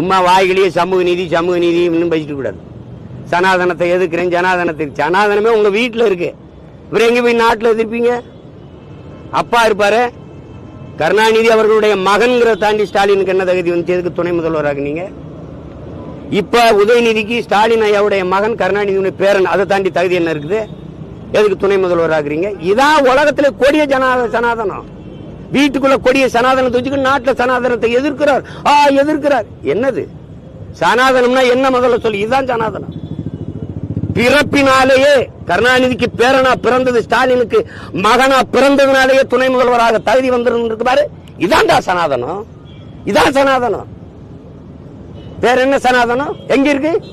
சும்மா வாய்களையே சமூக நீதி சமூக நீதி இன்னும் பேசிட்டு கூடாது. சனாதனத்தை எதிர்க்கிறேன் ஜனாதனத்துக்கு சனாதனமே உங்க வீட்டில் இருக்கு. இவர் எங்க போய் நாட்டில் எதிர்ப்பீங்க? அப்பா இருப்பாரு. கருணாநிதி அவர்களுடைய மகன்கிற தாண்டி ஸ்டாலினுக்கு என்ன தகுதி வந்து எதுக்கு துணை முதல்வராக நீங்க? இப்ப உதயநிதிக்கு ஸ்டாலின் ஐயாவுடைய மகன் கருணாநிதியுடைய பேரன் அதை தாண்டி தகுதி என்ன இருக்குது? எதுக்கு துணை முதல்வராகிறீங்க? இதான் உலகத்துல கொடிய ஜனா சனாதனம். வீட்டுக்குள்ள கொடிய சனாதனத்தை வச்சுக்கிட்டு நாட்டுல சனாதனத்தை எதிர்க்கிறார். ஆ எதிர்க்கிறார். என்னது? சனாதனம்னா என்ன முதல்ல சொல்லி? இதுதான் சனாதனம். பிறப்பினாலேயே கருணாநிதிக்கு பேரனா பிறந்தது ஸ்டாலினுக்கு மகனா பிறந்ததுனாலேயே துணை முதல்வராக தகுதி வந்திருக்கு பாரு. இதான்டா சனாதனம். இதான் சனாதனம். வேற என்ன சனாதனம்? எங்க இருக்கு?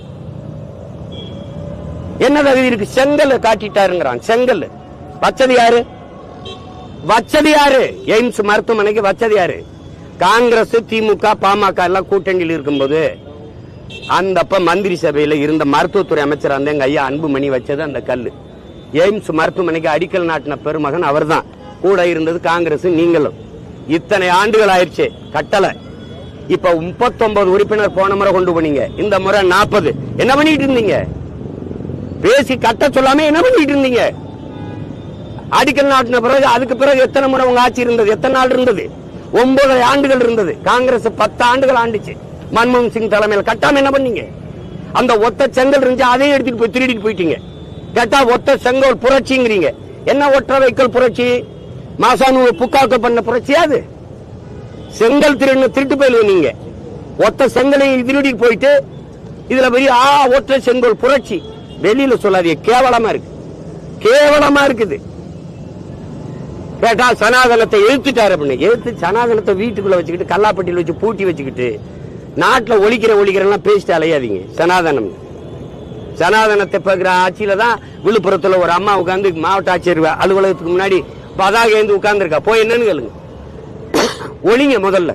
என்ன தகுதி இருக்கு? செங்கல் காட்டிட்டாருங்கிறான். செங்கல். வச்சது யாரு? வச்சது யாரு எய்ம்ஸ் மருத்துவமனைக்கு வச்சது யாரு காங்கிரஸ் திமுக பாமக எல்லாம் கூட்டணியில் இருக்கும்போது அந்த அப்ப மந்திரி சபையில இருந்த மருத்துவத்துறை அமைச்சர் அந்த எங்க ஐயா அன்புமணி வச்சது அந்த கல் எய்ம்ஸ் மருத்துவமனைக்கு அடிக்கல் நாட்டின பெருமகன் அவர்தான். கூட இருந்தது காங்கிரஸ் நீங்களும். இத்தனை ஆண்டுகள் ஆயிடுச்சு கட்டளை இப்ப முப்பத்தொன்பது உறுப்பினர் போன முறை கொண்டு போனீங்க. இந்த முறை நாற்பது என்ன பண்ணிட்டு இருந்தீங்க? பேசி கட்ட சொல்லாம என்ன பண்ணிட்டு இருந்தீங்க? அடிக்கல் நாட்டின பிறகு அதுக்கு பிறகு எத்தனை முறை உங்க ஆட்சி இருந்தது? எத்தனை நாள் இருந்தது? ஒன்பது ஆண்டுகள் இருந்தது. காங்கிரஸ் பத்து ஆண்டுகள் ஆண்டுச்சு. மன்மோகன் சிங் தலைமையில். கட்டாம என்ன பண்ணீங்க? அந்த ஒத்த செங்கல் இருந்துச்சு அதையும் எடுத்துட்டு போய் திருடிட்டு போயிட்டீங்க. கேட்டா ஒத்த செங்கல் புரட்சிங்கிறீங்க. என்ன ஒற்றை வைக்கல் புரட்சி? மாசானு புக்காக்க பண்ண புரட்சி அது? செங்கல் திருடு திருட்டு போயிடுவோம் நீங்க. ஒத்த செங்கலை திருடிட்டு போயிட்டு இதுல பெரிய ஆ ஒற்றை செங்கல் புரட்சி. வெளியில சொல்லாதீங்க. கேவலமா இருக்கு. கேவலமா இருக்குது. கேட்டா சனாதனத்தை எழுத்துட்டாரு அப்படின்னு எழுத்து சனாதனத்தை வீட்டுக்குள்ள வச்சுக்கிட்டு கல்லாப்பட்டியில் வச்சு பூட்டி வச்சுக்கிட்டு நாட்டுல ஒழிக்கிற ஒழிக்கிறெல்லாம் பேசிட்டு அலையாதீங்க. சனாதனம். சனாதனத்தை பார்க்குற ஆட்சியில தான் விழுப்புரத்துல ஒரு அம்மா உட்காந்து மாவட்ட ஆட்சியர் அலுவலகத்துக்கு முன்னாடி பதாக ஏந்து உட்கார்ந்துருக்கா. போய் என்னன்னு கேளுங்க. ஒழிங்க முதல்ல.